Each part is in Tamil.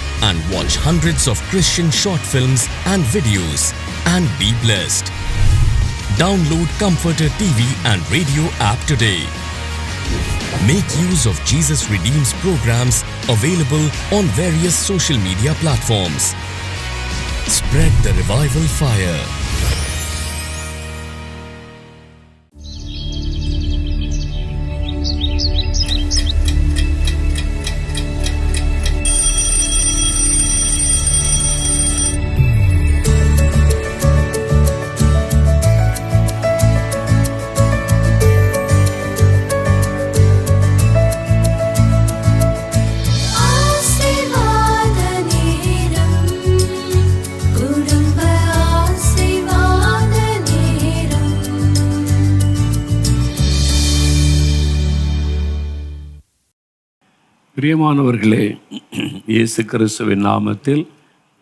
and watch hundreds of Christian short films and videos and be blessed. Download Comforter TV and radio app today. Make use of Jesus Redeems programs available on various social media platforms. Spread the revival fire. பிரியமானவர்களே இயேசு கிறிஸ்துவின் நாமத்தில்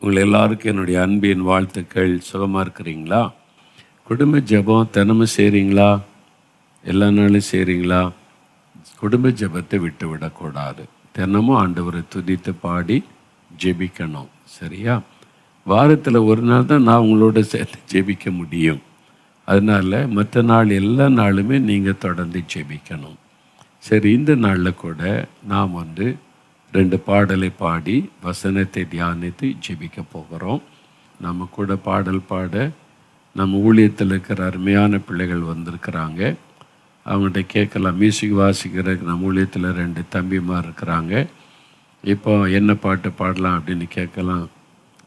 உங்கள் எல்லாருக்கும் என்னுடைய அன்பின் வாழ்த்துக்கள். சுகமாக இருக்கிறீங்களா? குடும்ப ஜெபம் தினமும் செய்கிறீங்களா எல்லா நாளும் செய்கிறீங்களா குடும்ப ஜெபத்தை விட்டு விடக்கூடாது. தினமும் ஆண்டவரை துதித்து பாடி ஜெபிக்கணும். சரியா? வாரத்தில் ஒரு நாள் தான் நான் உங்களோட சேர்த்து ஜெபிக்க முடியும். அதனால் மற்ற நாள் எல்லா நாளுமே நீங்கள் தொடர்ந்து ஜெபிக்கணும். சரி இந்த நாளில் கூட நாம் வந்து ரெண்டு பாடலை பாடி வசனத்தை தியானித்து ஜெபிக்க போகிறோம். நம்ம கூட பாடல் பாட நம்ம ஊழியத்தில் இருக்கிற அருமையான பிள்ளைகள் வந்திருக்கிறாங்க. அவங்கள்ட்ட கேட்கலாம். மியூசிக் வாசிக்கிற நம்ம ஊழியத்தில் ரெண்டு தம்பிமார் இருக்கிறாங்க. இப்போ என்ன பாட்டு பாடலாம் அப்படின்னு கேட்கலாம்.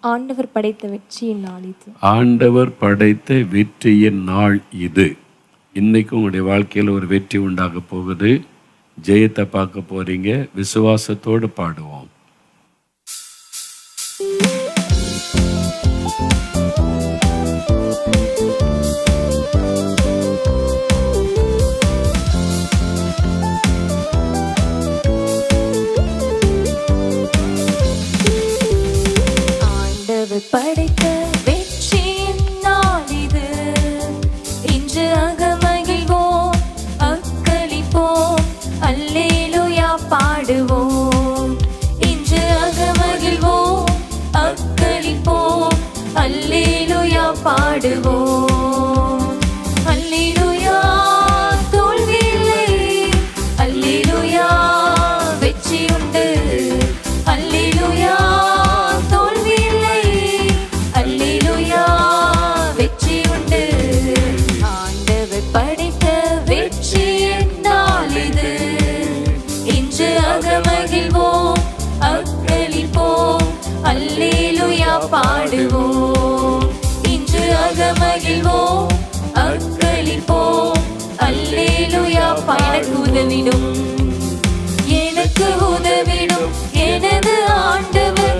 ஆண்டவர் படைத்த வெற்றியின் நாள் இது. ஆண்டவர் படைத்த வெற்றியின் நாள் இது. இன்னைக்கு உங்களுடைய வாழ்க்கையில் ஒரு வெற்றி உண்டாக போகுது. ஜெயத்தை பார்க்க போறீங்க. விசுவாசத்தோடு பாடுவோம். பாடுவோம் இன்று அகமகிழ்வோம் அக்களிப்போம் அல்லேலுயா பயனுக்கு உதவிடும். எனக்கு உதவிடும். எனது ஆண்டவர்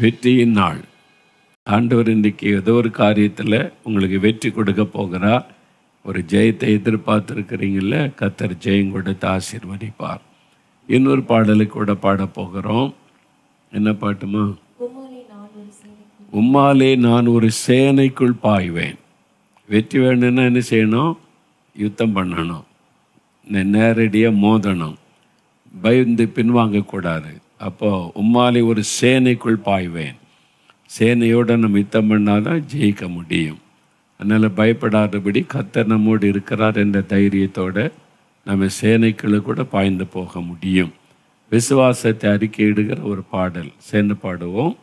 வெற்றியின் நாள். ஆண்டவர் இன்றைக்கு ஏதோ ஒரு காரியத்தில் உங்களுக்கு வெற்றி கொடுக்க போகிறார். ஒரு ஜெயத்தை எதிர்பார்த்துருக்கிறீங்கள கத்தர் ஜெயம் கொடுத்து ஆசீர்வதிப்பார். இன்னொரு பாடலை கூட பாட போகிறோம். என்ன பாட்டுமா? உம்மாலே நான் ஒரு சேனைக்குள் பாய்வேன். வெற்றி வேணும்னா என்ன செய்யணும்? யுத்தம் பண்ணணும். நேரடியாக மோதணும். பயந்து பின்வாங்கக்கூடாது. அப்போ உம்மாலே ஒரு சேனைக்குள் பாய்வேன். சேனையோடு நம்ம யுத்தம் பண்ணாதான் ஜெயிக்க முடியும். அதனால் பயப்படாதபடி கத்தர் நம்மோடு இருக்கிறார் என்ற தைரியத்தோட நம்ம சேனைக்குள்ளே கூட பாய்ந்து போக முடியும். விசுவாசத்தை அறிக்கையிடுகிற ஒரு பாடல். சேர்ந்து பாடுவோம்.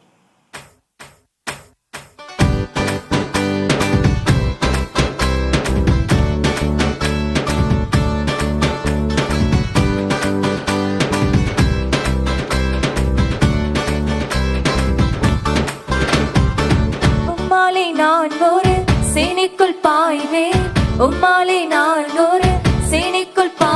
நாள் ஒரு சேனைக்குள் பா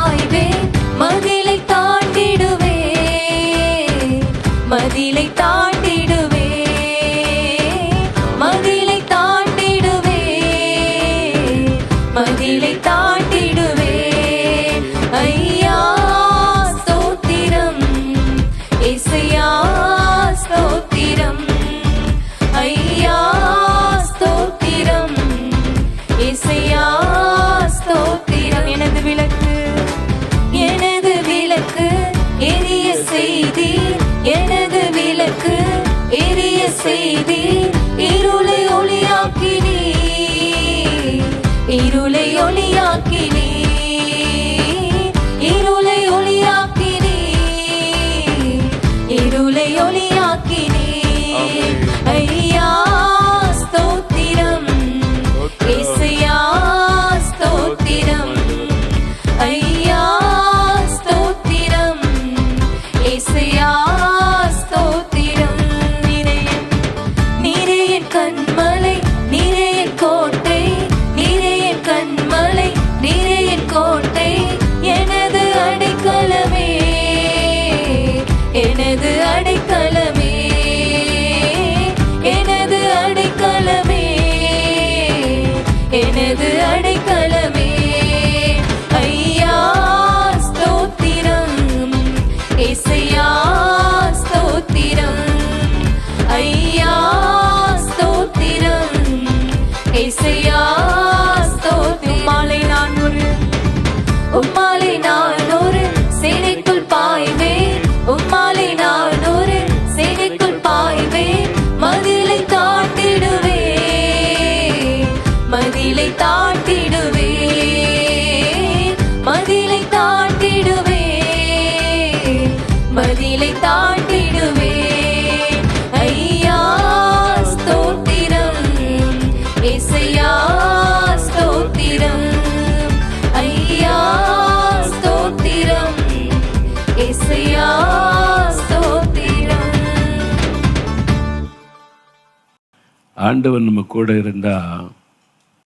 ஆண்டவர் நம்ம கூட இருந்தால்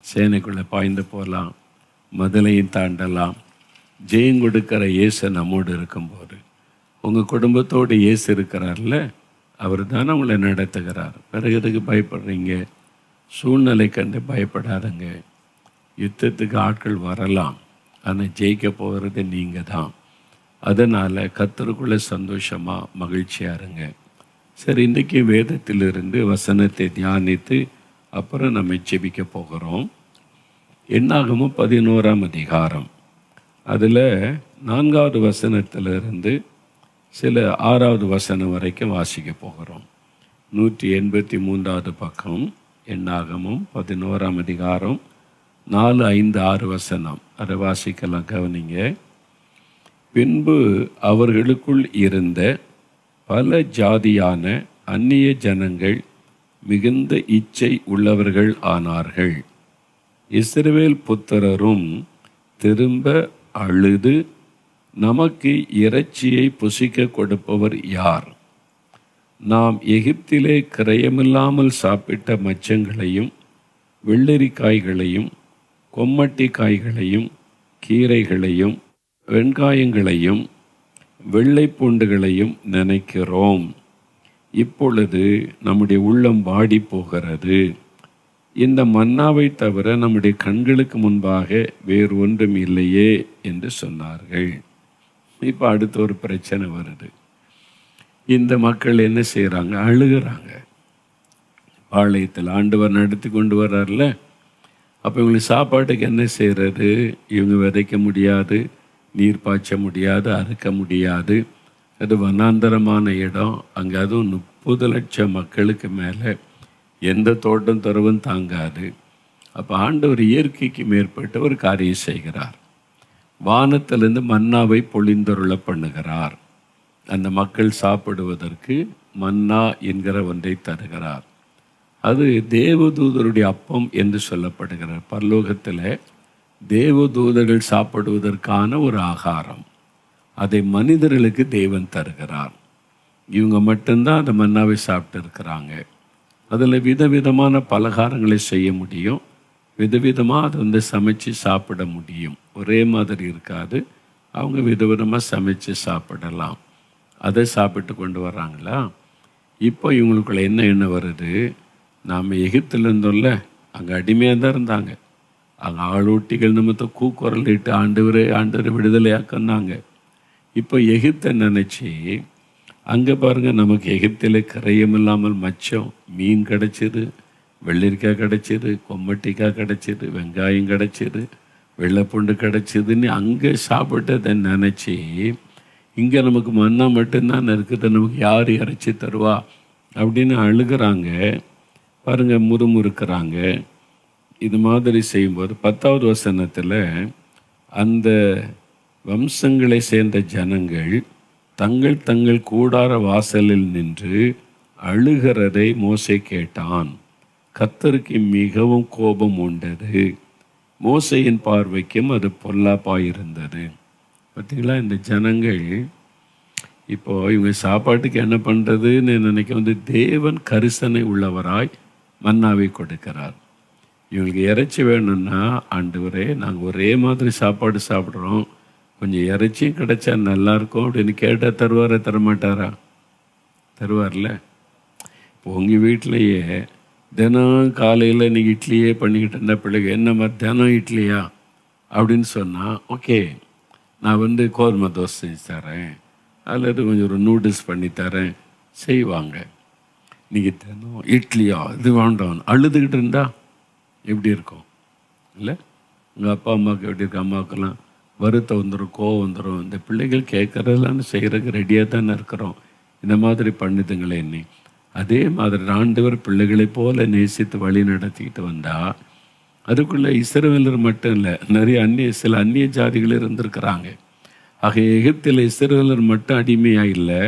சேனைக்குள்ளே பாய்ந்து போகலாம் மதுளையும் தாண்டலாம். ஜெயம் கொடுக்கிற இயேசு நம்மோடு இருக்கும்போது உங்கள் குடும்பத்தோடு இயேசு இருக்கிறார்ல அவர் தானே உங்களை நடத்துகிறார். பிறகு எதுக்கு பயப்படுறீங்க? சூழ்நிலை கண்டு பயப்படாதங்க. யுத்தத்துக்கு ஆட்கள் வரலாம். ஆனால் ஜெயிக்க போகிறது நீங்கள் தான் அதனால் கத்தருக்குள்ளே சந்தோஷமாக மகிழ்ச்சியாக இருங்க. சரி இன்றைக்கி வேதத்திலிருந்து வசனத்தை தியானித்து அப்புறம் நம்ம ஜெபிக்க போகிறோம். என்னாகமோ பதினோராம் அதிகாரம். அதில் நான்காவது வசனத்திலிருந்து சில ஆறாவது வசனம் வரைக்கும் வாசிக்க போகிறோம். நூற்றி எண்பத்தி மூன்றாவது பக்கம் எண்ணாகமும் பதினோராம் அதிகாரம் நாலு ஐந்து ஆறு வசனம். அதை வாசிக்கலாம் கவனிங்க. பின்பு அவர்களுக்குள் இருந்த பல ஜாதியான அந்நிய ஜனங்கள் மிகுந்த இச்சை உள்ளவர்கள் ஆனார்கள். இஸ்ரவேல் புத்திரரும் திரும்ப அழுது நமக்கு இறைச்சியை புசிக்க கொடுப்பவர் யார்? நாம் எகிப்திலே கிரயமில்லாமல் சாப்பிட்ட மச்சங்களையும் வெள்ளரிக்காய்களையும் கொம்மட்டி காய்களையும் கீரைகளையும் வெங்காயங்களையும் வெள்ளை பூண்டுகளையும் நினைக்கிறோம். இப்பொழுது நம்முடைய உள்ளம் வாடி போகிறது. இந்த மன்னாவை தவிர நம்முடைய கண்களுக்கு முன்பாக வேறு ஒன்றும் இல்லையே என்று சொன்னார்கள். இப்போ அடுத்த ஒரு பிரச்சனை வருது. இந்த மக்கள் என்ன செய்கிறாங்க அழுகிறாங்க. பாளையத்தில் ஆண்டவர் நடத்தி கொண்டு வர்றார்ல. அப்போ இவங்களுக்கு சாப்பாட்டுக்கு என்ன செய்கிறது இவங்க விதைக்க முடியாது. நீர் பாய்ச்ச முடியாது அறுக்க முடியாது. அது வனாந்தரமான இடம். அங்கே அதுவும் முப்பது லட்சம் மக்களுக்கு மேலே எந்த தோட்டம் தரவும் தாங்காது. அப்போ ஆண்டவர் இயற்கைக்கு மேற்பட்ட ஒரு காரியம் செய்கிறார். வானத்திலிருந்து மன்னாவை பொழிந்தருள பண்ணுகிறார். அந்த மக்கள் சாப்பிடுவதற்கு மன்னா என்கிற ஒன்றை தருகிறார். அது தேவதூதருடைய அப்பம் என்று சொல்லப்படுகிறார். பரலோகத்தில் தேவதூதர்கள் சாப்பிடுவதற்கான ஒரு ஆகாரம். அதை மனிதர்களுக்கு தேவன் தருகிறார். இவங்க மட்டும்தான் அந்த மன்னாவை சாப்பிட்டு இருக்கிறாங்க. அதில் விதவிதமான பலகாரங்களை செய்ய முடியும். விதவிதமாக அதை வந்து சமைச்சு சாப்பிட முடியும். ஒரே மாதிரி இருக்காது. அவங்க விதவிதமாக சமைச்சு சாப்பிடலாம். அதை சாப்பிட்டு கொண்டு வர்றாங்களா? இப்போ இவங்களுக்குள்ள என்ன என்ன வருது? நாம் எகிப்தில் இருந்தோம்ல அங்கே அடிமையாக தான் இருந்தாங்க. அங்கே ஆளூட்டிகள் நிமித்தம் கூக்குரல் இட்டு ஆண்டவரே ஆண்டவரை விடுதலையாக்குனாங்க. இப்போ எகிப்தை நினச்சி? அங்கே பாருங்கள் நமக்கு எகிப்தில் கரையும் இல்லாமல் மச்சம் மீன் கிடச்சிது வெள்ளரிக்காய் கிடச்சிது கொம்மட்டிக்காய் கிடச்சிது வெங்காயம் கிடச்சிது வெள்ளைப்பூண்டு கிடச்சிதுன்னு அங்கே சாப்பிட்டதை நினச்சி இங்கே நமக்கு மண்ணா மட்டும்தான் இருக்குது நமக்கு யார் இறைச்சி தருவா? அப்படின்னு அழுகிறாங்க. பாருங்கள் முறுமுறுக்கிறாங்க. இது மாதிரி செய்யும்போது பத்தாவது வசனத்தில் அந்த வம்சங்களை சேர்ந்த ஜனங்கள் தங்கள் தங்கள் கூடார வாசலில் நின்று அழுகிறதை மோசை கேட்டான். கத்தருக்கு மிகவும் கோபம் உண்டது. மோசையின் பார்வைக்கும் அது பொல்லாப்பாயிருந்தது. பார்த்தீங்களா இந்த ஜனங்கள் இப்போ இவங்க சாப்பாட்டுக்கு என்ன பண்ணுறதுன்னு நினைக்க வந்து தேவன் கரிசனை உள்ளவராய் மன்னாவை கொடுக்கிறார். இவங்களுக்கு இறைச்சி வேணும்னா ஆண்டவரே நாங்கள் ஒரே மாதிரி சாப்பாடு சாப்பிட்றோம். கொஞ்சம் இறைச்சியும் கிடைச்சா நல்லாயிருக்கும் அப்படின்னு கேட்டால் தருவாரா தரமாட்டாரா? தருவார்ல. இப்போ உங்கள் வீட்டிலையே தினம் காலையில் நீங்கள் இட்லியே பண்ணிக்கிட்டு இருந்தால் பிள்ளைங்க என்ன மாதிரி தினம் இட்லியா? அப்படின்னு சொன்னால் ஓகே நான் வந்து கோதுமை தோசை செஞ்சு தரேன். அல்லது கொஞ்சம் ஒரு நூடுல்ஸ் பண்ணி தரேன். செய்வாங்க. நீங்கள் தினம் இட்லியா இது வேண்டாம் அழுதுகிட்டு இருந்தால் எப்படி இருக்கும்? இல்லை? உங்கள் அப்பா அம்மாவுக்கு எப்படி இருக்கு? அம்மாவுக்கெல்லாம் வருத்தம் வந்துடும் கோவம் வந்துடும் இந்த பிள்ளைகள் கேட்குறதெல்லாம் செய்கிறதுக்கு ரெடியாக தானே இருக்கிறோம். இந்த மாதிரி பண்ணுதுங்களே என்னை அதே மாதிரி ஆண்டவர் பிள்ளைகளைப் போல நேசித்து வழி நடத்திக்கிட்டு வந்தால் அதுக்குள்ளே இஸ்ரவேலர் மட்டும் இல்லை நிறைய அந்நிய சில அந்நிய ஜாதிகள் இருந்திருக்கிறாங்க. ஆக எகிப்தில் இஸ்ரவேலர் மட்டும் அடிமையாக இல்லை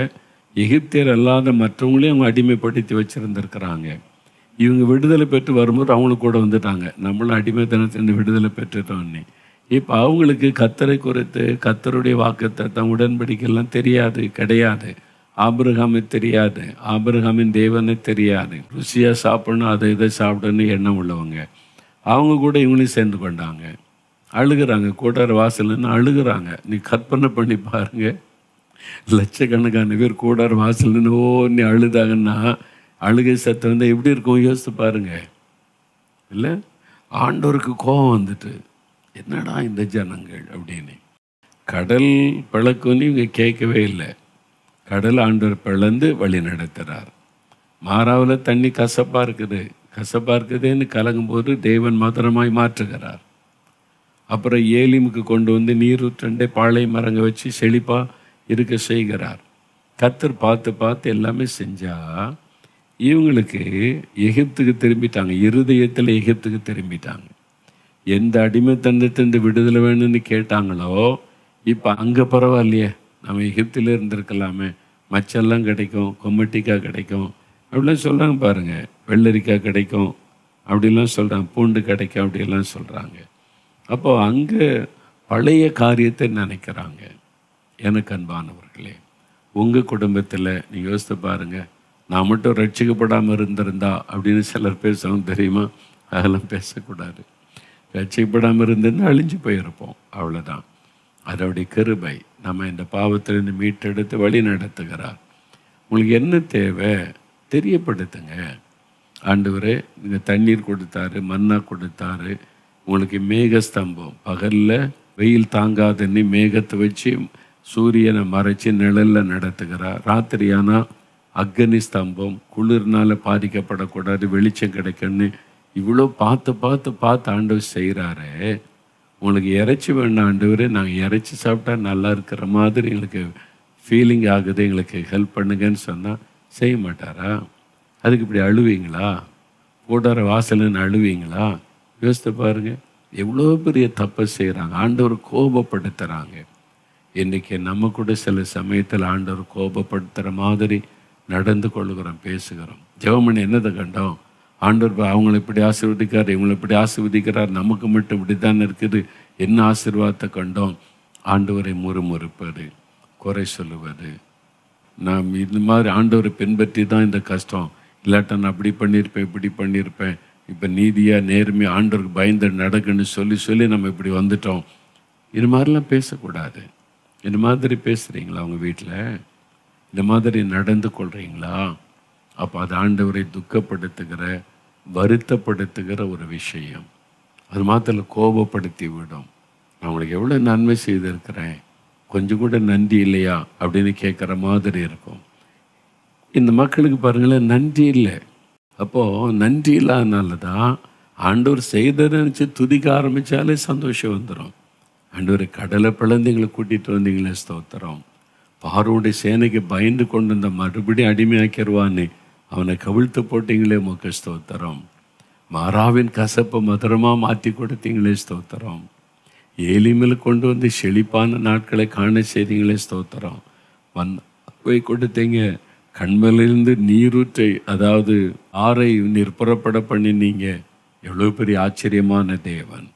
எகிப்தியர் அல்லாத மற்றவங்களையும் அவங்க அடிமைப்படுத்தி வச்சுருந்துருக்கிறாங்க. இவங்க விடுதலை பெற்று வரும்போது அவங்களுக்கு கூட வந்துட்டாங்க. நம்மளும் அடிமைத்தனத்திலிருந்து விடுதலை பெற்றுட்டோன்னே இப்போ அவங்களுக்கு கத்தரை குறித்து கத்தருடைய வாக்குத்தத்தம் உடன்படிக்கைலாம் தெரியாது கிடையாது. ஆபிரகாமை தெரியாது ஆபிரகாமின் தேவனை தெரியாது. ருசியாக சாப்பிடணும் அதை இதை சாப்பிடணும் எண்ணம் உள்ளவங்க. அவங்க கூட இவங்களையும் சேர்ந்து கொண்டாங்க. அழுகுறாங்க கூட்டார வாசல்னு அழுகுறாங்க. நீ கற்பனை பண்ணி பாருங்க. லட்சக்கணக்கான பேர் கூடார வாசல்னு நின்று ஓன்னு அழுதாங்கன்னா அழுகை சத்தம் வந்து எப்படி இருக்கும்? யோசித்து பாருங்க. இல்லை? ஆண்டோருக்கு கோபம் வந்துட்டு என்னடா இந்த ஜனங்கள்? அப்படின்னு. கடல் பிளக்குன்னு இவங்க கேட்கவே இல்லை. கடல் ஆண்டவர் பிளந்து வழி நடத்துகிறார் மாறாவில் தண்ணி கசப்பாக இருக்குது. கசப்பாக இருக்குதுன்னு கலங்கும்போது தேவன் மதுரமாய் மாற்றுகிறார். அப்புறம் ஏலிமுக்கு கொண்டு வந்து நீரூற்றண்டை பாழை மரங்க வச்சு செழிப்பாக இருக்க செய்கிறார். கத்தர் பார்த்து பார்த்து எல்லாமே செஞ்சால் இவங்களுக்கு எகிப்துக்கு திரும்பிட்டாங்க. இருதயத்தில் எகிப்துக்கு திரும்பிட்டாங்க. எந்த அடிமைத்தனத்திலிருந்து விடுதலை வேணும்னு கேட்டாங்களோ இப்போ அங்கே பரவாயில்லையே. நம்ம எகிப்தில் இருந்திருக்கலாமே. மச்செல்லாம் கிடைக்கும் கொம்மட்டிக்காய் கிடைக்கும். அப்படிலாம் சொல்கிறாங்க பாருங்கள் வெள்ளரிக்காய் கிடைக்கும். அப்படிலாம் சொல்கிறாங்க பூண்டு கிடைக்கும் அப்படிலாம் சொல்கிறாங்க அப்போது அங்கே பழைய காரியத்தை நினைக்கிறாங்க. எனக்கு அன்பானவர்களே உங்கள் குடும்பத்தில் நீங்கள் யோசித்து பாருங்கள் நான் மட்டும் ரட்சிக்கப்படாமல் இருந்திருந்தா அப்படின்னு சிலர் பேசுவாங்க தெரியுமா? அதெல்லாம் பேசக்கூடாது. ரட்சிக்கப்படாமல் இருந்திருந்தால் அழிஞ்சு போயிருப்போம். அவ்வளோதான் அதோடைய கிருபை நம்ம இந்த பாவத்திலிருந்து மீட்டெடுத்து வழி நடத்துகிறார். உங்களுக்கு என்ன தேவை? தெரியப்படுத்துங்க. ஆண்டவரே நீங்கள் தண்ணீர் கொடுத்தாரு மன்னா கொடுத்தாரு. உங்களுக்கு மேகஸ்தம்பம். பகலில் வெயில் தாங்காதுன்னு மேகத்தை வச்சு சூரியனை மறைச்சி நிழலில் நடத்துகிறார். ராத்திரியானால் அக்னி ஸ்தம்பம் குளிர்னால் பாதிக்கப்படக்கூடாது வெளிச்சம் கிடைக்குன்னு இவ்வளோ பார்த்து பார்த்து பார்த்து ஆண்டவர் செய்கிறாரு உங்களுக்கு இறைச்சி வேணும் ஆண்டவர் நாங்கள் இறைச்சி சாப்பிட்டா நல்லா இருக்கிற மாதிரி எங்களுக்கு ஃபீலிங் ஆகுது எங்களுக்கு ஹெல்ப் பண்ணுங்கன்னு சொன்னால் செய்ய மாட்டாரா? அதுக்கு இப்படி அழுவீங்களா? கூடார வாசலுன்னு அழுவீங்களா? யோசித்து பாருங்கள் எவ்வளோ பெரிய தப்பை செய்கிறாங்க ஆண்டவர் கோபப்படுத்துகிறாங்க இன்றைக்கி நம்ம கூட சில சமயத்தில் ஆண்டவர் கோபப்படுத்துகிற மாதிரி நடந்து கொள்ளுகிறோம் பேசுகிறோம். ஜெவமணி என்னதை கண்டோம்? ஆண்டவர் அவங்களை இப்படி ஆசீர்வதிக்கிறார் இவங்களை இப்படி ஆசீர்வதிக்கிறார் நமக்கு மட்டும் இப்படி தான் இருக்குது. என்ன ஆசீர்வாதத்தை கண்டோம்? ஆண்டவரை முறுமுறுப்பது குறை சொல்லுவது. நாம் இந்த மாதிரி ஆண்டவரை பின்பற்றி தான் இந்த கஷ்டம். இல்லாட்டா நான் அப்படி பண்ணியிருப்பேன் இப்படி பண்ணியிருப்பேன். இப்போ நீதியாக நேர்மையாக ஆண்டவருக்கு பயந்து நடக்குன்னு சொல்லி சொல்லி நம்ம இப்படி வந்துட்டோம். இது மாதிரிலாம் பேசக்கூடாது. இந்த மாதிரி பேசுகிறீங்களா உங்கள் வீட்டில் இந்த மாதிரி நடந்து கொள்கிறீங்களா அப்போ அது ஆண்டவரை துக்கப்படுத்துகிற வருத்தப்படுத்துகிற ஒரு விஷயம். அது மாத்திரம் கோபப்படுத்தி விடும். நான் உங்களுக்கு எவ்வளோ நன்மை செய்திருக்கிறேன். கொஞ்சம் கூட நன்றி இல்லையா? அப்படின்னு கேட்குற மாதிரி இருக்கும். இந்த மக்களுக்கு பாருங்களேன் நன்றி இல்லை. அப்போது நன்றி இல்லாதனால தான் ஆண்டவர் செய்ததை நினச்சி துதிக்க ஆரம்பித்தாலே சந்தோஷம் வந்துடும் ஆண்டவர் கடலை பிளந்து எங்களை கூட்டிகிட்டு வந்தீங்களே ஸ்தோத்திரம். பார்வோடைய சேனைக்கு பயந்து கொண்டு வந்த மறுபடியும் அடிமையாக்கிடுவானே அவனை கவிழ்த்து போட்டீங்களே மொக்க ஸ்தோத்திரம். மாறாவின் கசப்பை மதுரமாக மாற்றி கொடுத்தீங்களே ஸ்தோத்திரம். ஏலிமில் கொண்டு வந்து செழிப்பான நாட்களை காண செய்தீங்களே ஸ்தோத்திரம். வந் போய் கொடுத்தீங்க. கண்மலிருந்து நீரூற்றை அதாவது ஆறை நீர் புறப்பட பண்ணினீங்க. எவ்வளோ பெரிய ஆச்சரியமான தேவன்.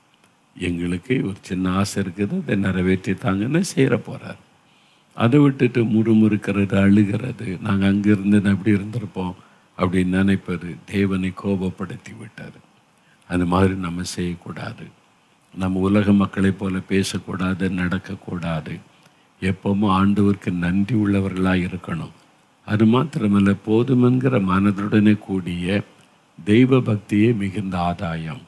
எங்களுக்கு ஒரு சின்ன ஆசை இருக்குது அதை நிறைவேற்றி தாங்கன்னு செய்கிற போகிறார் அதை விட்டுட்டு முறுமுறுக்கிறது அழுகிறது. நாங்கள் அங்கேருந்து எப்படி அப்படி இருந்திருப்போம் அப்படின்னு நினைப்பது தேவனை கோபப்படுத்தி விட்டார் அந்த மாதிரி நம்ம செய்யக்கூடாது. நம்ம உலக மக்களைப் போல பேசக்கூடாது நடக்கக்கூடாது. எப்பவும் ஆண்டவருக்கு நன்றி உள்ளவர்களாக இருக்கணும். அது மாத்திரமல்ல போதுமென்கிற மனதுடனே கூடிய தெய்வ பக்தியே மிகுந்த ஆதாயம்.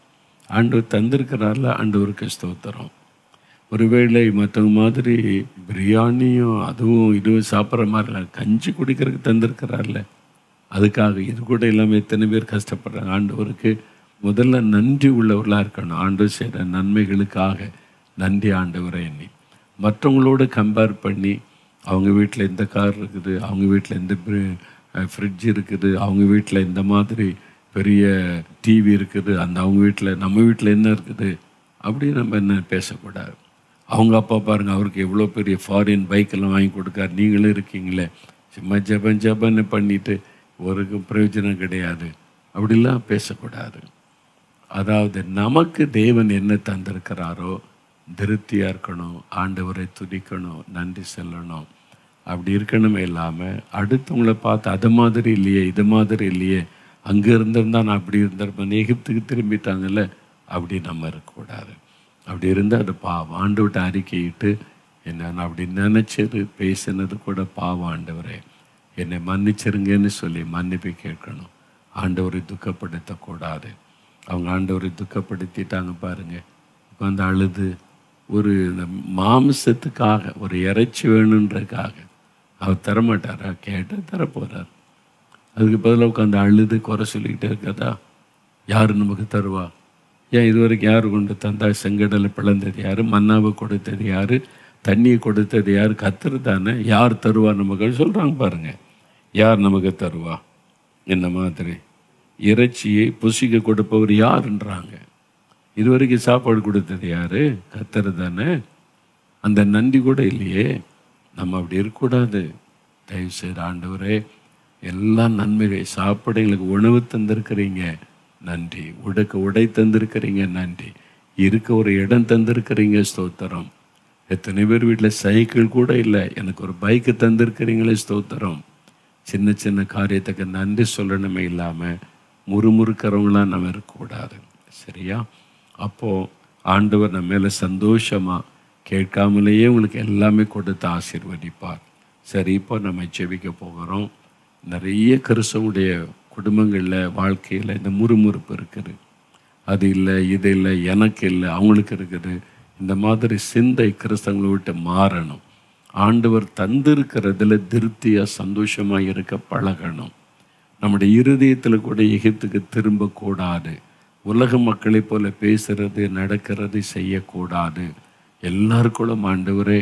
ஆண்டவர் தந்திருக்கிறார்ல ஆண்டவருக்கு ஸ்தோத்திரம். ஒருவேளை மற்றவங்க மாதிரி பிரியாணியும் அதுவும் இதுவும் சாப்பிட்ற மாதிரி கஞ்சி குடிக்கிறதுக்கு தந்திருக்கிறார்ல. அதுக்காக இது கூட இல்லாமல் எத்தனை பேர் கஷ்டப்படுறாங்க. ஆண்டவருக்கு முதல்ல நன்றி உள்ளவர்களாக இருக்கணும். ஆண்டவர் செய்கிற நன்மைகளுக்காக நன்றி ஆண்டவரை எண்ணி. மற்றவங்களோடு கம்பேர் பண்ணி அவங்க வீட்டில் இந்த கார் இருக்குது அவங்க வீட்டில் இந்த ஃப்ரிட்ஜ் இருக்குது அவங்க வீட்டில் இந்த மாதிரி பெரிய டிவி இருக்குது அந்த அவங்க வீட்டில் நம்ம வீட்டில் என்ன இருக்குது அப்படி நம்ம என்ன பேசக்கூடாது. அவங்க அப்பா பாருங்கள் அவருக்கு எவ்வளோ பெரிய ஃபாரின் பைக்கெல்லாம் வாங்கி கொடுக்காரு. நீங்களும் இருக்கீங்களே. சும்மா ஜபன் ஜபன்னு பண்ணிட்டு ஒரு பிரயோஜனம் கிடையாது. அப்படிலாம் பேசக்கூடாது. அதாவது நமக்கு தேவன் என்ன தந்திருக்கிறாரோ திருப்தியாக இருக்கணும் ஆண்டவரை துதிக்கணும் நன்றி செல்லணும். அப்படி இருக்கணுமே இல்லாமல் அடுத்தவங்களை பார்த்து அது மாதிரி இல்லையே இது மாதிரி இல்லையே அங்கே இருந்திருந்தா நான் அப்படி இருந்திருப்பேன் எகிப்துக்கு திரும்பிட்டாங்கல்ல அப்படி நம்ம இருக்கக்கூடாது. அப்படி இருந்து அது பாவம் ஆண்டு அறிக்கையிட்டு என்ன அப்படி நினச்சது பேசினது கூட பாவம் ஆண்டவரே. என்னை மன்னிச்சிருங்கன்னு சொல்லி மன்னிப்பு கேட்கணும். ஆண்டவரை துக்கப்படுத்தக்கூடாது. அவங்க ஆண்டவரை துக்கப்படுத்திட்டாங்க பாருங்கள் உட்காந்து அழுது. ஒரு இந்த ஒரு இறைச்சி வேணுன்றதுக்காக. அவர் தரமாட்டாரா? கேட்டால் தரப்போகிறார் அதுக்கு பதிலாக உட்காந்து அழுது குறை சொல்லிக்கிட்டே இருக்கதா? யார் நமக்கு தருவா? ஏன் இது வரைக்கும் யார் கொண்டு தந்தா செங்கடலை பிளந்தது யார்? மன்னாவை கொடுத்தது யார்? தண்ணியை கொடுத்தது யார்? கத்துரு தானே. யார் தருவா நமக்கு? சொல்கிறாங்க பாருங்கள் யார் நமக்கு தருவா? இந்த மாதிரி? இறைச்சியை புசிக்க கொடுப்பவர் யாருன்றாங்க. இது வரைக்கும் சாப்பாடு கொடுத்தது யார்? கத்துரு தானே. அந்த நன்றி கூட இல்லையே. நம்ம அப்படி இருக்கக்கூடாது. தயவுசெய்து ஆண்டவரே எல்லா நன்மைகள் சாப்பிட எங்களுக்கு உணவு தந்திருக்கிறீங்க. நன்றி. உடுக்க உடை தந்திருக்கிறீங்க நன்றி. இருக்க ஒரு இடம் தந்திருக்கிறீங்க ஸ்தோத்திரம். எத்தனை பேர் வீட்டில் சைக்கிள் கூட இல்லை. எனக்கு ஒரு பைக்கு தந்திருக்கிறீங்களே ஸ்தோத்திரம். சின்ன சின்ன காரியத்துக்கு நன்றி சொல்லணுமே இல்லாமல் முறுமுறுக்கிறவங்களாம் நம்ம இருக்கக்கூடாது. சரியா? அப்போது ஆண்டவர் நம்ம மேலே சந்தோஷமாக கேட்காமலேயே உங்களுக்கு எல்லாமே கொடுத்து ஆசீர்வதிப்பார். சரி இப்போ நம்ம ஜெபிக்க போகிறோம். நிறைய கிறிஸ்தவனுடைய குடும்பங்களில் வாழ்க்கையில் இந்த முறுமுறுப்பு இருக்குது. அது இல்லை இது இல்லை எனக்கு இல்லை அவங்களுக்கு இருக்குது. இந்த மாதிரி சிந்தை கிறிஸ்தவங்களை விட்டு மாறணும். ஆண்டவர் தந்திருக்கிறதுல திருப்தியாக சந்தோஷமாக இருக்க பழகணும். நம்முடைய இருதயத்தில் கூட எகிப்துக்கு திரும்பக்கூடாது. உலக மக்களை போல பேசுறது நடக்கிறது செய்யக்கூடாது. எல்லாருக்குள்ளும் ஆண்டவரே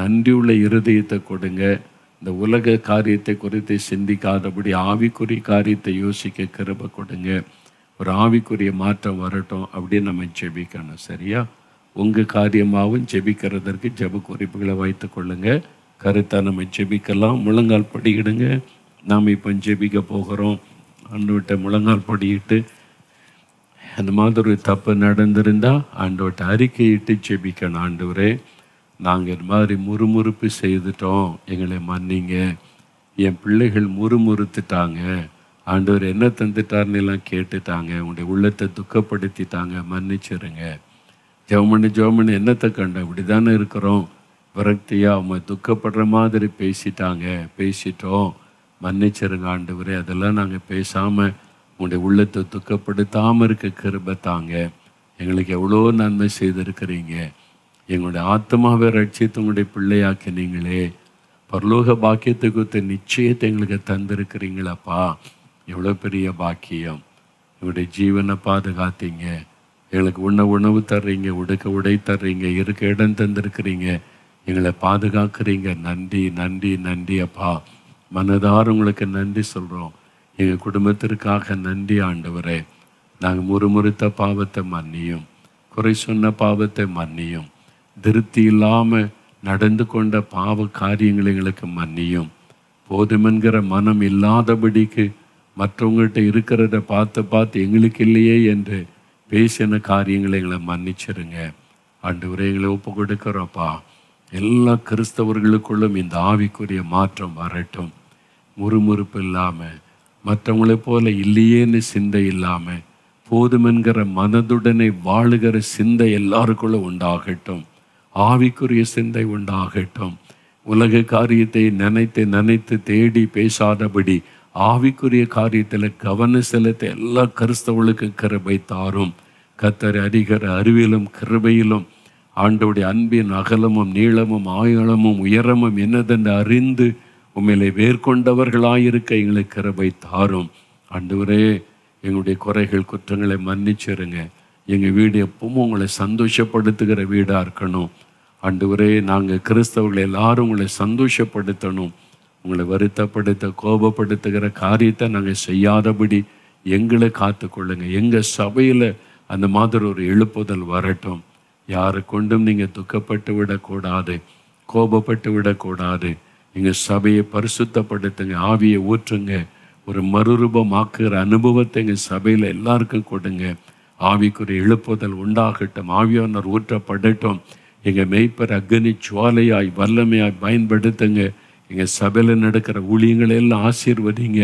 நன்றியுள்ள இருதயத்தை கொடுங்க. இந்த உலக காரியத்தை குறித்து சிந்திக்காதபடி ஆவிக்குரிய காரியத்தை யோசிக்க கிருப கொடுங்க. ஒரு ஆவிக்குரிய மாற்றம் வரட்டும் அப்படின்னு நம்ம ஜெபிக்கணும் சரியா? உங்கள் காரியமாகவும் ஜெபிக்கிறதற்கு ஜெப குறிப்புகளை வைத்து கொள்ளுங்க. கருத்தை நம்ம ஜெபிக்கலாம். முழங்கால் படியிடுங்க. நாம் இப்போ ஜெபிக்க போகிறோம். ஆண்டவர்கிட்ட முழங்கால் படியிட்டு அந்த மாதிரி ஒரு தப்பு நடந்திருந்தா விட்ட அறிக்கையிட்டு ஜெபிக்கணும் ஆண்டவரே. நாங்கள் இது மாதிரி முறுமுறுப்பு செய்துட்டோம். எங்களை மன்னிங்க. என் பிள்ளைகள் முறுமுறுத்துட்டாங்க. ஆண்டவர் என்ன தந்துட்டார்னு எல்லாம் கேட்டுட்டாங்க. உங்களுடைய உள்ளத்தை துக்கப்படுத்திட்டாங்க. மன்னிச்சிருங்க. ஜெவமணி ஜெவமணி என்னத்தை கண்ட? இப்படி தானே இருக்கிறோம். விரக்தியாக அவங்க துக்கப்படுற மாதிரி பேசிட்டாங்க. பேசிட்டோம். மன்னிச்சிருங்க ஆண்டவரே. அதெல்லாம் நாங்கள் பேசாமல் உங்களுடைய உள்ளத்தை துக்கப்படுத்தாமல் இருக்க கிருபை தாங்க. எங்களுக்கு எவ்வளோ நன்மை செய்திருக்கிறீங்க. எங்களுடைய ஆத்மாவை ரட்சித்து உங்களுடைய பிள்ளையாக்கினீங்களே பரலோக பாக்கியத்தை குறித்த நிச்சயத்தை எங்களுக்கு தந்திருக்கிறீங்களப்பா. எவ்வளோ பெரிய பாக்கியம். எங்களுடைய ஜீவனை பாதுகாத்தீங்க. எங்களுக்கு உண்ண உணவு தர்றீங்க உடுக்க உடை தர்றீங்க இருக்க இடம் தந்திருக்கிறீங்க. எங்களை பாதுகாக்கிறீங்க. நன்றி நன்றி நன்றி அப்பா. மனதார உங்களுக்கு நன்றி சொல்கிறோம் எங்கள் குடும்பத்திற்காக நன்றி ஆண்டவரே. நாங்கள் முறுமுறுத்த பாவத்தை மன்னியும். குறை சொன்ன பாவத்தை மன்னியும். திருப்தி இல்லாமல் நடந்து கொண்ட பாவ காரியங்களை எங்களுக்கு மன்னியும். போதுமென்கிற மனம் இல்லாதபடிக்கு மற்றவங்கள்ட்ட இருக்கிறத பார்த்து பார்த்து எங்களுக்கு இல்லையே என்று பேசின காரியங்களை எங்களை மன்னிச்சிருங்க. ஆண்டவரே உரைகளை ஒப்பு கொடுக்குறோப்பா எல்லா கிறிஸ்தவர்களுக்குள்ளும் இந்த ஆவிக்குரிய மாற்றம் வரட்டும். முறுமுறுப்பு இல்லாமல் மற்றவங்களைப் போல இல்லையேன்னு சிந்தை இல்லாமல் போதுமென்கிற மனதுடனே வாழுகிற சிந்தை எல்லாருக்குள்ளே உண்டாகட்டும். ஆவிக்குரிய சிந்தை உண்டாகட்டும். உலக காரியத்தை நினைத்து நினைத்து தேடி பேசாதபடி ஆவிக்குரிய காரியத்தில் கவனம் செலுத்த எல்லா கிறிஸ்தவர்களுக்கும் கிருபை தாரும். கத்தர் அறிகிற அறிவிலும் கிருபையிலும் ஆண்டோடைய அன்பின் அகலமும் நீளமும் ஆயுளமும் உயரமும் என்னதென்று அறிந்து உண்மையிலே வேர்கொண்டவர்களாயிருக்க எங்களுக்கு கிருபை தாரும். ஆண்டவரே எங்களுடைய குறைகள் குற்றங்களை மன்னிச்சிருங்க. எங்கள் வீடு எப்பவும் உங்களை சந்தோஷப்படுத்துகிற வீடாக இருக்கணும். ஆண்டவரே நாங்கள் கிறிஸ்தவர்கள் எல்லாரும் உங்களை சந்தோஷப்படுத்தணும். உங்களை வருத்தப்படுத்த கோபப்படுத்துகிற காரியத்தை நாங்கள் செய்யாதபடி எங்களை காத்துக்கொள்ளுங்க. எங்கள் சபையில் அந்த மாதிரி ஒரு எழுப்புதல் வரட்டும். யாரை கொண்டும் நீங்கள் துக்கப்பட்டு விடக்கூடாது கோபப்பட்டு விடக்கூடாது. எங்கள் சபையை பரிசுத்தப்படுத்துங்க ஆவியை ஊற்றுங்க. ஒரு மறுரூபமாக்குகிற அனுபவத்தை எங்கள் சபையில் எல்லாருக்கும் கொடுங்க. ஆவிக்குரிய எழுப்புதல் உண்டாகட்டும் ஆவியானவர் ஊற்றப்படட்டும். எங்கள் மெய்ப்பர் அக்னி சுவாலையாய் வல்லமையாய் பயன்படுத்துங்க. எங்கள் சபையில் நடக்கிற ஊழியங்களை எல்லாம் ஆசீர்வதிங்க.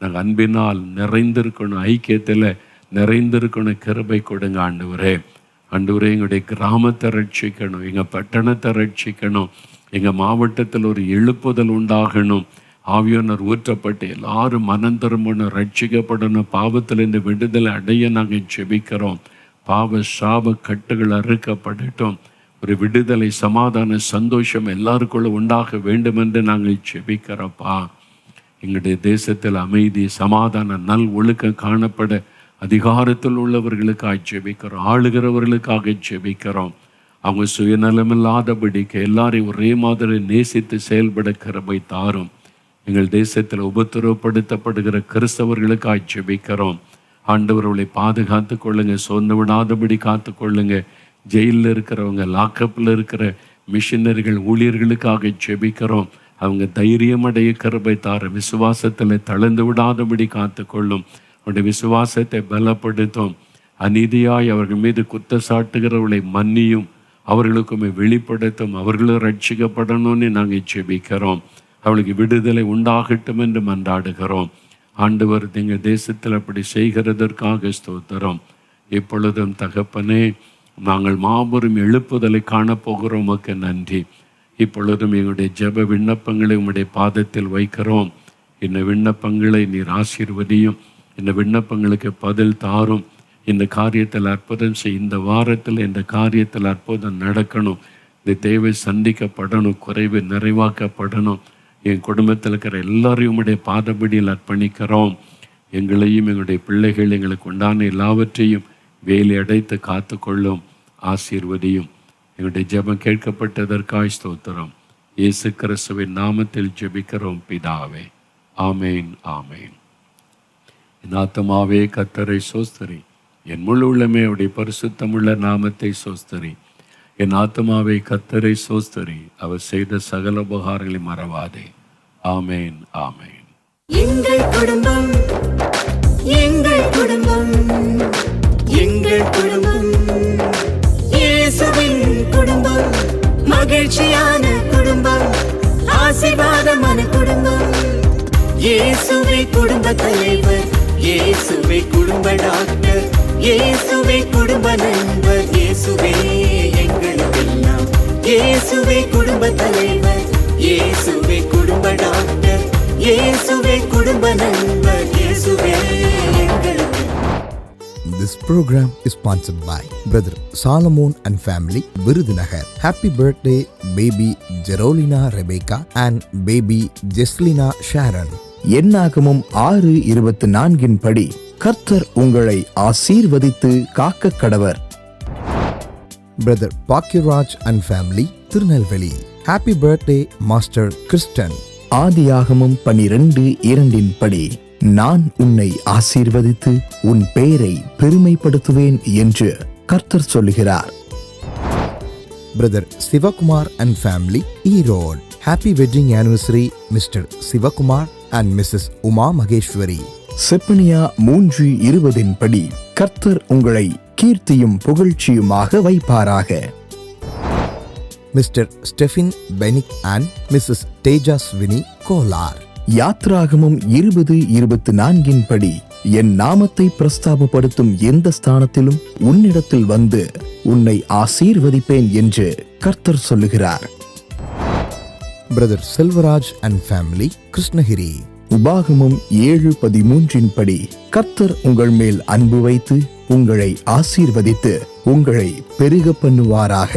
நாங்கள் அன்பினால் நிறைந்திருக்கணும் ஐக்கியத்தில் நிறைந்திருக்கணும் கிருபை கொடுங்க ஆண்டவரே. ஆண்டவரே எங்களுடைய கிராமத்தை ரட்சிக்கணும் எங்கள் பட்டணத்தை ரட்சிக்கணும் எங்கள் மாவட்டத்தில் ஒரு எழுப்புதல் உண்டாகணும். ஆவியோனர் ஊற்றப்பட்டு எல்லாரும் மனம் திரும்பணும் ரட்சிக்கப்படணும். இந்த விடுதலை அடைய நாங்கள் ஜெபிக்கிறோம். பாவ சாப கட்டுகள் அறுக்கப்படட்டும். ஒரு விடுதலை சமாதான சந்தோஷம் எல்லாருக்குள்ள உண்டாக வேண்டும் என்று நாங்கள் செபிக்கிறப்பா எங்களுடைய தேசத்தில் அமைதி சமாதான நல் ஒழுக்கம் காணப்பட அதிகாரத்தில் உள்ளவர்களுக்காக ஜெபிக்கிறோம் ஆளுகிறவர்களுக்காக ஜெபிக்கிறோம் அவங்க சுயநலமில்லாதபடிக்கு எல்லாரையும் ஒரே மாதிரி நேசித்து செயல்பட கிருபை தாரும். எங்கள் தேசத்தில் உபத்திரவப்படுத்தப்படுகிற கிறிஸ்தவர்களுக்காக ஜெபிக்கிறோம் ஆண்டவர்களை பாதுகாத்து கொள்ளுங்க சொந்த விடாதபடி காத்து கொள்ளுங்கள் ஜெயிலில் இருக்கிறவங்க லாக்கப்பில் இருக்கிற மிஷினரிகள் ஊழியர்களுக்காக ஜெபிக்கிறோம். அவங்க தைரியம் அடைய கருபை தார விசுவாசத்தில் தளர்ந்து விடாதபடி காத்துக்கொள்ளும். அவருடைய விசுவாசத்தை பலப்படுத்தும். அநீதியாய் அவர்கள் மீது குத்தச்சாட்டுகிறவர்களை மன்னியும். அவர்களுக்குமே வெளிப்படுத்தும். அவர்களும் ரட்சிக்கப்படணும்னு நாங்கள் ஜெபிக்கிறோம். அவளுக்கு விடுதலை உண்டாகட்டும் என்று மன்றாடுகிறோம். ஆண்டவர் எங்கள் தேசத்தில் அப்படி செய்கிறதற்காக ஸ்தோத்திரம். இப்பொழுதும் தகப்பனே நாங்கள் மாபெரும் எழுப்புதலை காணப்போகிறோம். உமக்கு நன்றி. இப்பொழுதும் எங்களுடைய ஜெப விண்ணப்பங்களை உங்களுடைய பாதத்தில் வைக்கிறோம். இந்த விண்ணப்பங்களை நீர் ஆசீர்வதியும். இந்த விண்ணப்பங்களுக்கு பதில் தாரும். இந்த காரியத்தில் அற்புதம் செய் இந்த வாரத்தில் இந்த காரியத்தில் அற்புதம் நடக்கணும். இந்த தேவை சந்திக்கப்படணும். குறைவு நிறைவாக்கப்படணும். என் குடும்பத்தில் இருக்கிற எல்லாரையும் உடைய பாதபடியில் அர்ப்பணிக்கிறோம். எங்களையும் எங்களுடைய பிள்ளைகள் எங்களுக்கு உண்டான எல்லாவற்றையும் வேலை அடைத்து காத்துக்கொள்ளும் ஆசீர்வதியும். எங்களுடைய ஜெபம் கேட்கப்பட்டதற்காய் ஸ்தோத்திரம். இயேசு கிறிஸ்துவின் நாமத்தில் ஜெபிக்கிறோம் பிதாவே. ஆமேன் ஆமேன். என் ஆத்தமாவே கத்தரை சோஸ்தரி. என் முழு உள்ளமே அவருடைய பரிசுத்தமுள்ள நாமத்தை சோஸ்தரி. என் ஆத்மாவை கத்தரை சோஸ்தரி. அவர் செய்த சகல உபகாரங்களை மறவாதே. ஆமேன் ஆமேன். எங்கள் குடும்பம் எங்கள் குடும்பம். எங்கள் குடும்பம். இயேசுவின் குடும்பம். மகிழ்ச்சியான குடும்பம். ஆசீர்வாதமான குடும்பம். இயேசுவே குடும்ப தலைவர். இயேசுவே குடும்ப டாக்டர். இயேசுவே குடும்ப நண்பர். இயேசுவே எங்களுக்கெல்லாம். இயேசுவே குடும்ப தலைவர். இயேசுவே குடும்ப டாக்டர். இயேசுவே குடும்ப நண்பர். இயேசுவே This program is sponsored by Brother Solomon and family, Virudinagar. Happy birthday, baby Jerolina Rebecca and baby Jeslina Sharon. எண்ணாகமும் ஆறு இருபத்தி நான்கின் படி கர்த்தர் உங்களை ஆசீர்வதித்து காக்க கடவர் Brother Pakiraj and family, Tirunelveli. Happy birthday, Master Kristen. ஆதியாகமும் பனிரெண்டு இரண்டின் படி நான் உன்னை ஆசீர்வதித்து உன் பெயரை பெருமைப்படுத்துவேன் என்று கர்த்தர் சொல்லுகிறார் Brother Sivakumar and family, Erode. Happy wedding anniversary, Mr. Sivakumar and Mrs. Uma Mageshwari. Zephaniah மூன்று இருபதின் படி கர்த்தர் உங்களை கீர்த்தியும் புகழ்ச்சியுமாக வைப்பாராக Mr. Stephen Benick and Mrs. Tejaswini Kolar. யாத்ராகமும் இருபது இருபத்தி நான்கின் படி என் நாமத்தை பிரஸ்தாபப்படுத்தும் எந்த ஸ்தானத்திலும் உன்னிடத்தில் வந்து உன்னை ஆசீர்வதிப்பேன் என்று கர்த்தர் சொல்லுகிறார் Brother Silvaraj and family, Krishnagiri. உபாகமும் ஏழு பதிமூன்றின் படி கர்த்தர் உங்கள் மேல் அன்பு வைத்து உங்களை ஆசீர்வதித்து உங்களை பெருக பண்ணுவாராக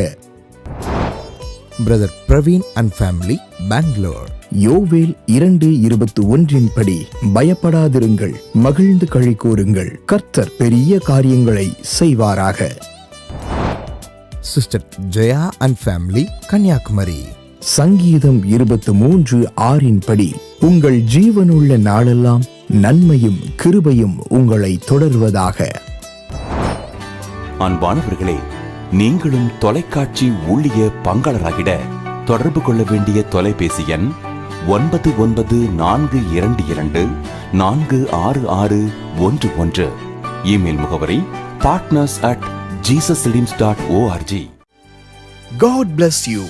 Brother Praveen and family, Bangalore. யோவேல் இரண்டு இருபத்தி ஒன்றின் படி பயப்படாதிருங்கள் மகிழ்ந்து களி கூறுங்கள் கர்த்தர் பெரிய காரியங்களை செய்வாராக Sister Jaya and family, Kanyakumari. சங்கீதம் இருபத்து மூன்று ஆறின் படி உங்கள் ஜீவனுள்ள நாளெல்லாம் நன்மையும் கிருபையும் உங்களை தொடர்வதாக அன்பானவர்களே நீங்களும் தொலைக்காட்சி ஊழிய பங்காளராகிட தொடர்பு கொள்ள வேண்டிய தொலைபேசி எண் ஒன்பது ஒன்பது நான்கு இரண்டு இரண்டு நான்கு ஆறு ஆறு ஒன்று ஒன்று. இமெயில் முகவரி partners at Jesus dot ORG God bless you